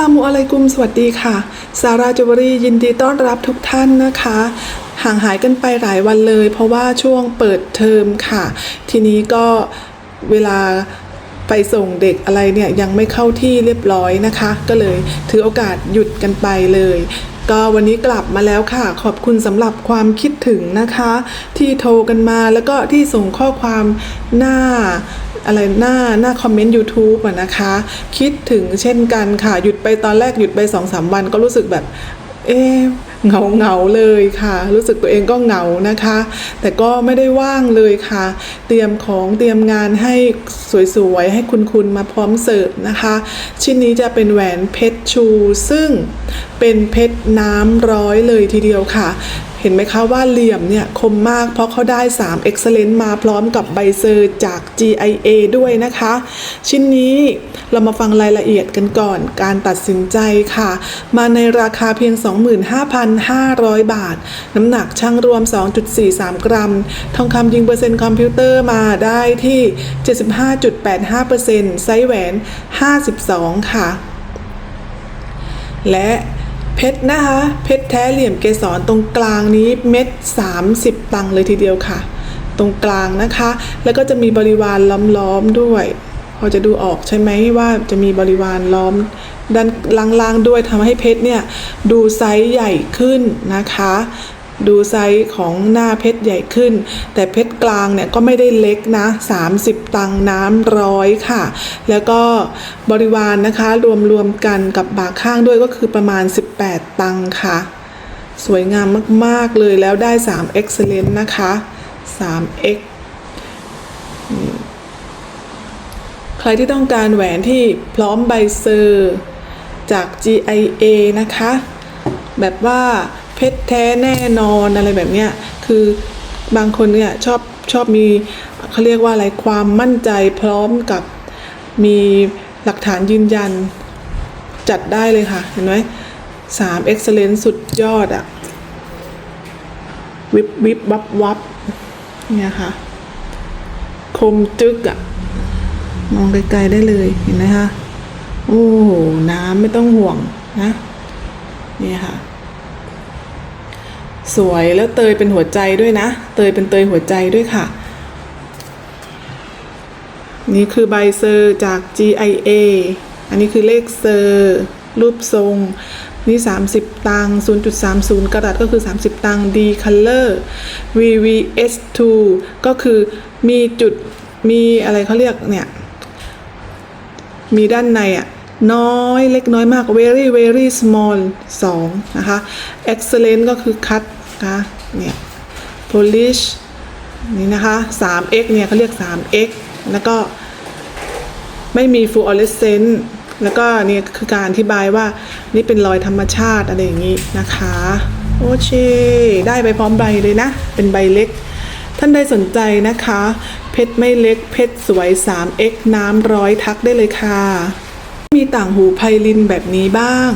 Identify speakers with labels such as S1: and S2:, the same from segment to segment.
S1: ลามุอะลัยกุมสวัสดีค่ะซาราจูเวรี่ยินดีต้อนรับทุกท่านนะคะ ห่างหายกันไปหลายวันเลย เพราะว่าช่วงเปิดเทอมค่ะ ทีนี้ก็เวลาไปส่งเด็กอะไรเนี่ยยังไม่เข้าที่เรียบร้อยนะคะ ก็เลยถือโอกาสหยุดกันไปเลย ก็วันนี้กลับมาแล้วค่ะ ขอบคุณสำหรับความคิดถึงนะคะ ที่โทรกันมาแล้วก็ที่ส่งข้อความหน้า อะไรหน้าหน้าคอมเมนต์ YouTube อะนะคะ คิดถึงเช่นกันค่ะ หยุดไปตอนแรกหยุดไปสองสามวันก็รู้สึกแบบ เอ๊ะเหงาเหงาเลยค่ะ รู้สึกตัวเองก็เหงานะคะ แต่ก็ไม่ได้ว่างเลยค่ะ เตรียมของเตรียมงานให้สวยๆ ให้คุณคุณมาพร้อมเสิร์ฟนะคะ ชิ้นนี้จะเป็นแหวนเพชรชู ซึ่ง เป็นเพชรน้ำร้อยเลยทีเดียวค่ะ เห็นไหมคะว่าเหลี่ยมเนี่ยคมมากเพราะเขาได้ 3 Excellent มาพร้อมกับใบเซอร์จาก GIA ด้วยนะคะ ชิ้นนี้เรามาฟังรายละเอียดกันก่อนการตัดสินใจค่ะ มาในราคาเพียง 25,500 บาท น้ำหนักช่างรวม 2.43 กรัม ทองคำยิงเปอร์เซ็นต์คอมพิวเตอร์มาได้ที่ 75.85%ไซส์แหวน 52 ค่ะ และ เพชรนะคะ เพชรแท้เหลี่ยมเกสรตรงกลางนี้เม็ด 30 ตังค์เลยทีเดียวค่ะ ตรงกลางนะคะ แล้วก็จะมีบริวารล้อมๆด้วย พอจะดูออกใช่ไหมว่าจะมีบริวารล้อมด้านล่างๆด้วยทำให้เพชรเนี่ยดูไซส์ใหญ่ขึ้นนะคะ ดูไซส์ของหน้าเพชรใหญ่ขึ้น แต่เพชรกลางเนี่ยก็ไม่ได้เล็กนะ 30 ตังน้ำร้อยค่ะ แล้วก็บริวารนนะคะรวมรวมๆกันกับบากข้างด้วยก็คือประมาณ 18 ตังค์ค่ะ สวยงามมาก ๆ เลยแล้วได้ 3 excellent นะคะ 3x ใครที่ต้องการแหวนที่พร้อมใบเซอร์จาก GIA นะคะ แบบว่า เพชรแท้แน่นอนอะไรแบบเนี้ยคือบางคนเนี่ยชอบชอบมีเขาเรียกว่าอะไรความมั่นใจพร้อมกับมีหลักฐานยืนยันจัดได้เลยค่ะ เห็นไหมสาม excellent สุดยอดอะวิบวิบวับวับเนี่ยค่ะ คมจึกอะมองไกลๆได้เลยเห็นไหมคะ โอ้โห น้ำไม่ต้องห่วงนะ นี่ค่ะ สวยแล้วเตยเป็นหัวใจด้วยนะ เตยเป็นเตยหัวใจด้วยค่ะ นี่คือใบเซอร์จาก GIA อันนี้คือเลขเซอร์รูปทรง นี่ 30 ตังค์0.30 กระดัตก็คือ 30 ตังค์ D color VVS2 ก็คือมีจุดมีอะไรเขาเรียกเนี่ย มีด้านในอะน้อยเล็กน้อยมาก very very small 2 นะคะ excellent ก็คือ cut นะคะเนี่ย polish นี่นะคะ 3x เนี่ยเขาเรียก 3x แล้วก็ไม่มี fluorescent แล้วก็เนี่ยคือการอธิบายว่านี่เป็นรอยธรรมชาติอะไรอย่างนี้นะคะ โอเค ได้ไปพร้อมใบเลยนะ เป็นใบเล็ก ท่านใดสนใจนะคะ เพชรไม่เล็กเพชรสวย 3x น้ำร้อยทักได้เลยค่ะ มีต่างหูไพลินแบบนี้บ้าง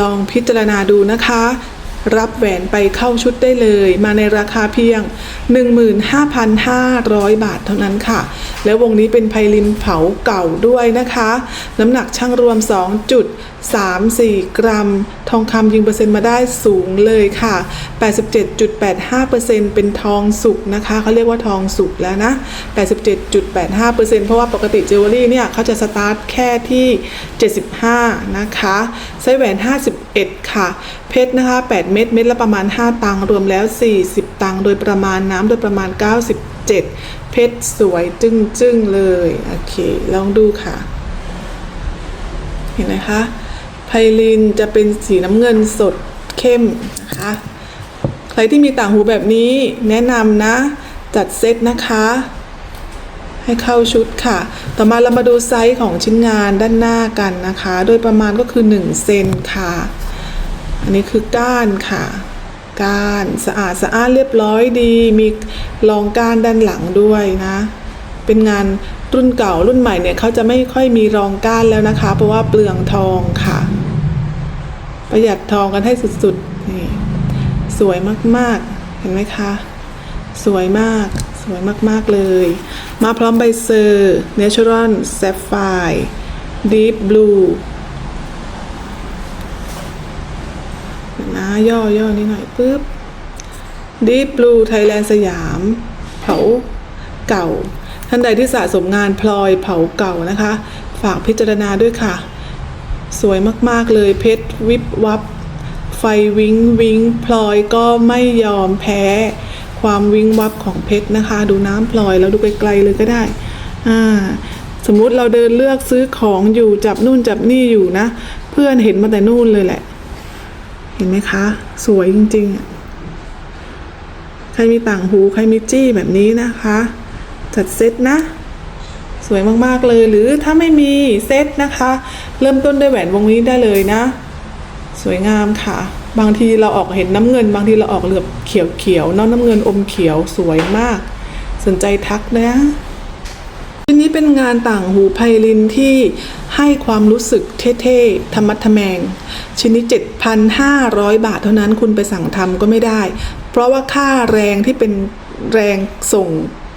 S1: ลองพิจารณาดูนะคะ รับแหวนไปเข้าชุดได้เลย มาในราคาเพียง 15,500 บาทเท่านั้นค่ะ แล้ววงนี้เป็นไพลินเผาเก่าด้วยนะคะ น้ำหนักช่างรวม 2.34 กรัม ทองคำยิงเปอร์เซ็นต์มาได้สูงเลยค่ะ 87.85%เป็นทองสุกนะคะเขาเรียกว่าทองสุกแล้วนะ 87.85%เพราะว่าปกติจิวเวลรี่เนี่ยเขาจะสตาร์ทแค่ที่ 75 นะคะไซส์แหวน 51 ค่ะ เพชรนะคะ 8 เม็ด เม็ดละประมาณ 5 ตังค์รวมแล้ว 40 ตังค์โดยประมาณน้ำโดยประมาณ 7 เพชรสวยจึ้งจึ้งๆเลย โอเค ลองดูค่ะ เห็นไหมคะ ไพลินจะเป็นสีน้ำเงินสดเข้มนะคะ ใครที่มีต่างหูแบบนี้แนะนำนะ จัดเซตนะคะ ให้เข้าชุดค่ะ ต่อมาเรามาดูไซส์ของชิ้นงานด้านหน้ากันนะคะ โดยประมาณก็คือ 1 เซนค่ะ อันนี้คือก้านค่ะ ก้านสะอาดสะอ้านเรียบร้อยดี มีรองก้านด้านหลังด้วยนะ เป็นงานรุ่นเก่ารุ่นใหม่เนี่ยเขาจะไม่ค่อยมีรองก้านแล้วนะคะ เพราะว่าเปลืองทองค่ะ ประหยัดทองกันให้สุดๆนี่สวยมากๆ เห็นไหมคะ สวยมากสวยมากๆเลย มาพร้อมใบเซอร์ Natural Sapphire Deep Blue ย่อย่อนี่หน่อยปึ๊บ Deep Blue Thailand สยาม เผาเก่า ท่านใดที่สะสมงานพลอยเผาเก่านะคะ ฝากพิจารณาด้วยค่ะ สวยมากๆเลยเพชรวิบวับ ไฟวิงวิงพลอยก็ไม่ยอมแพ้ ความวิงวับของเพชรนะคะ ดูน้ำพลอยแล้วดูไกลๆเลยก็ได้อ่าสมมุติเราเดินเลือกซื้อของอยู่จับนู่นจับนี่อยู่นะ เพื่อนเห็นมาแต่นู่นเลยแหละ เห็นไหมคะ สวยจริงๆ ใครมีต่างหู ใครมีจี้แบบนี้นะคะ จัดเซตนะ สวยมากๆเลยหรือถ้าไม่มีเซตนะคะ เริ่มต้นด้วยแหวนวงนี้ได้เลยนะ สวยงามค่ะ บางทีเราออกเห็นน้ำเงิน บางทีเราออกเหลือบเขียวๆนอกน้ำเงินอมเขียวสวยมาก สนใจทักนะ นี้เป็นงานต่างหูไพลินที่ให้ความรู้สึกเท่ๆ ธรรมัดทแมง ชิ้นนี้ 7,500 บาทเท่านั้นคุณไปสั่งทำก็ไม่ได้ เพราะว่าค่าแรงที่เป็นแรงส่ง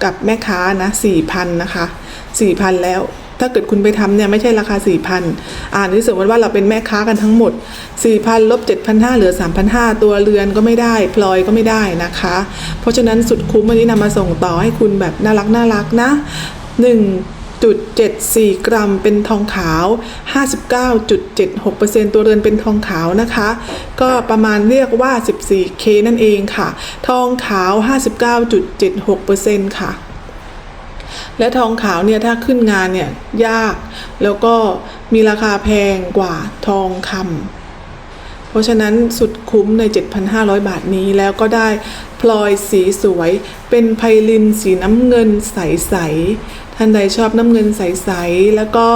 S1: กับแม่ค้านะ4,000นะคะ4,000 แล้ว ถ้าเกิดคุณไปทำเนี่ยไม่ใช่ราคา 4,000 อ่านที่สมมติว่าเราเป็นแม่ค้ากันทั้งหมด 4,000ลบ7,500เหลือ 3,500 ตัวเรือนก็ไม่ได้พลอยก็ไม่ได้นะคะ เพราะฉะนั้นสุดคุ้มวันนี้นำมาส่งต่อให้คุณแบบน่ารักน่ารักนะ 1.74 กรัมเป็นทองขาว 59.76%ตัวเรือนเป็นทองขาวนะคะ ก็ประมาณเรียกว่า 14K นั่นเองค่ะ ทองขาว 59.76%ค่ะ และทองขาวเนี่ยถ้าขึ้นงานเนี่ยยาก แล้วก็มีราคาแพงกว่าทองคำ เพราะฉะนั้นสุดคุ้มใน 7,500 บาทนี้แล้วก็ได้พลอยสีสวย เป็นไพลินสีน้ำเงินใส ๆ ท่านใดชอบน้ำเงินใส ๆ แล้วก็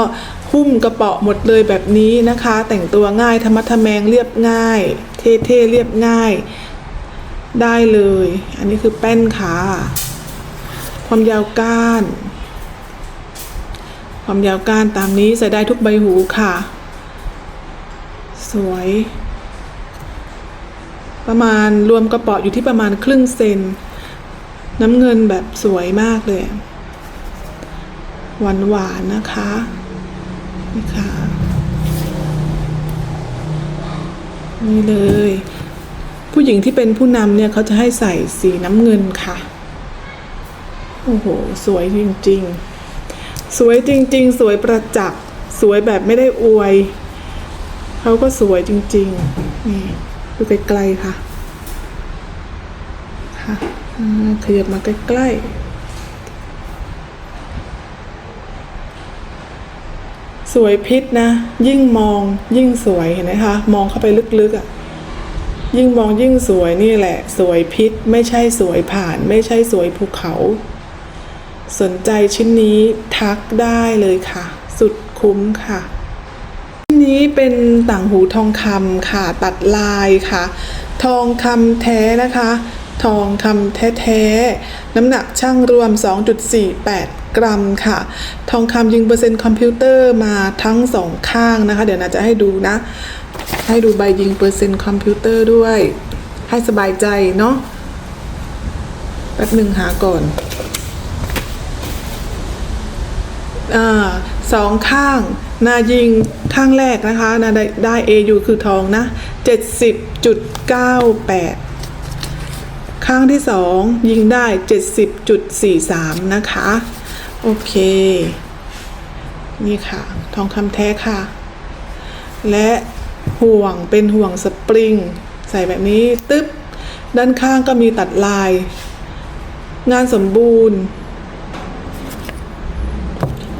S1: หุ้มกระเป๋าหมดเลยแบบนี้นะคะ แต่งตัวง่ายธรรมะทแมงเรียบง่าย เท่ๆเรียบง่าย ได้เลย อันนี้คือแป้นค่ะความยาวก้าน ความยาวก้านตามนี้ใส่ได้ทุกใบหูค่ะ สวย ประมาณรวมกระเป๋าอยู่ที่ประมาณครึ่งเซน น้ำเงินแบบสวยมากเลย หวานหวานๆนะคะนี่ค่ะนี่เลย ผู้หญิงที่เป็นผู้นำเนี่ยเขาจะให้ใส่สีน้ำเงินค่ะ โอ้โห สวยจริงๆ สวยจริง ๆ สวยประจักษ์ สวยแบบไม่ได้อวย เขาก็สวยจริง ๆ นี่ ดูไกลๆค่ะ ค่ะขยับมาใกล้ๆ สวยพิษนะ ยิ่งมองยิ่งสวยเห็นไหมคะ มองเข้าไปลึกๆอะ่ะ ยิ่งมองยิ่งสวยนี่แหละ สวยพิษไม่ใช่สวยผ่าน ไม่ใช่สวยภูเขา สนใจชิ้นนี้ทักได้เลยค่ะ สุดคุ้มค่ะ นี้เป็นต่างหูทองคำค่ะตัดลายค่ะ ทองคำแท้นะคะ ทองคำแท้ๆน้ำหนักช่างรวม 2.48 กรัมค่ะ ทองคำยิงเปอร์เซ็นต์คอมพิวเตอร์มาทั้งสองข้างนะคะ เดี๋ยวนาจะให้ดูนะ ให้ดูใบยิงเปอร์เซ็นต์คอมพิวเตอร์ด้วย ให้สบายใจเนาะแป๊บหนึ่งหาก่อนอ่าสองข้าง นายิงข้างแรกนะคะนาได้ได้ AU คือทองนะ 70.98 ข้างที่สองยิงได้ 70.43 นะคะ โอเค นี่ค่ะ ทองคำแท้ค่ะ และห่วงเป็นห่วงสปริง ใส่แบบนี้ ตึ๊บ ด้านข้างก็มีตัดลาย งานสมบูรณ์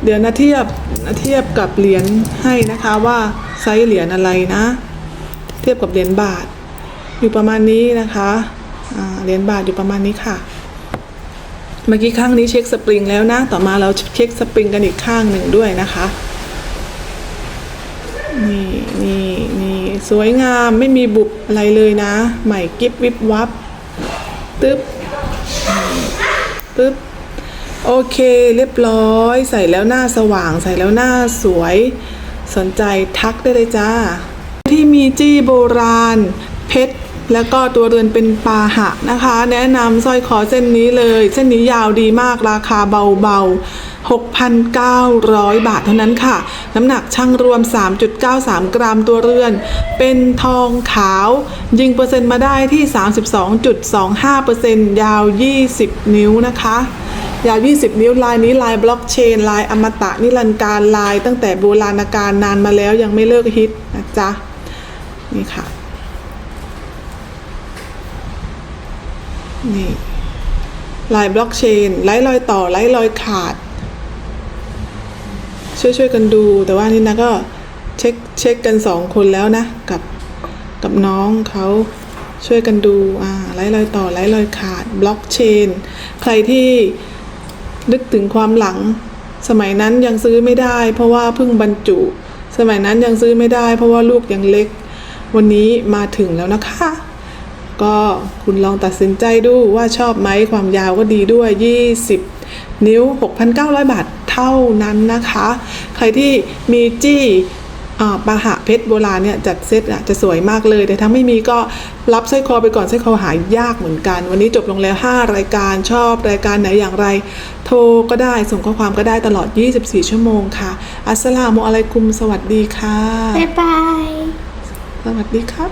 S1: เดี๋ยวนะเทียบนะเทียบกับเหรียญให้นะคะว่าไซส์เหรียญอะไรนะ เทียบกับเหรียญบาท อยู่ประมาณนี้นะคะเหรียญบาทอยู่ประมาณนี้ค่ะ เมื่อกี้ข้างนี้เช็คสปริงแล้วนะ ต่อมาเราเช็คสปริงกันอีกข้างหนึ่งด้วยนะคะนี่นี่นี่สวยงามไม่มีบุบอะไรเลยนะ ใหม่กิฟวิบวับตึ๊บตึ๊บ โอเคเรียบร้อย ใส่แล้วหน้าสว่าง ใส่แล้วหน้าสวย สนใจทักได้เลยจ้า ที่มีจี้โบราณ เพชรแล้วก็ตัวเรือนเป็นปาหะนะคะ แนะนำสร้อยคอเส้นนี้เลย เส้นนี้ยาวดีมากราคาเบาๆ 6,900 บาทเท่านั้นค่ะ น้ำหนักช่างรวม 3.93 กรัมตัวเรือน เป็นทองขาว ยิงเปอร์เซ็นต์มาได้ที่ 32.25%ยาว 20 นิ้วนะคะ ยาว 20 นิ้วลายนี้ลายบล็อกเชน ลายอมตะนิรันดร์การลาย ตั้งแต่โบราณกาลนานมาแล้วยังไม่เลิกฮิตนะจ๊ะนี่ค่ะนี่ลายบล็อกเชนไร้รอยต่อไร้รอยขาด ช่วยช่วยกันดู แต่ว่านี่นะก็เช็คเช็คกันสองคนแล้วนะ กับกับน้องเขาช่วยกันดูอ่าไร้รอยต่อไร้รอยขาดบล็อกเชนใครที่ นึกถึงความหลัง สมัยนั้นยังซื้อไม่ได้ เพราะว่าเพิ่งบรรจุ สมัยนั้นยังซื้อไม่ได้ เพราะว่าลูกยังเล็ก วันนี้มาถึงแล้วนะคะ ก็คุณลองตัดสินใจดูว่าชอบไหมความยาวก็ดีด้วย 20 นิ้ว 6,900 บาทเท่านั้นนะคะ ใครที่มีจี้ ปาหะเพชรโบราณเนี่ยจัดเซตอะจะสวยมากเลย แต่ถ้าไม่มีก็รับสร้อยคอไปก่อนสร้อยคอหายากเหมือนกัน วันนี้จบลงแล้ว 5 รายการชอบรายการไหนอย่างไร โทรก็ได้ส่งข้อความก็ได้ตลอด 24 ชั่วโมงค่ะ อัสสลามุอะลัยกุม สวัสดีค่ะ
S2: บ๊ายบาย
S1: สวัสดีครับ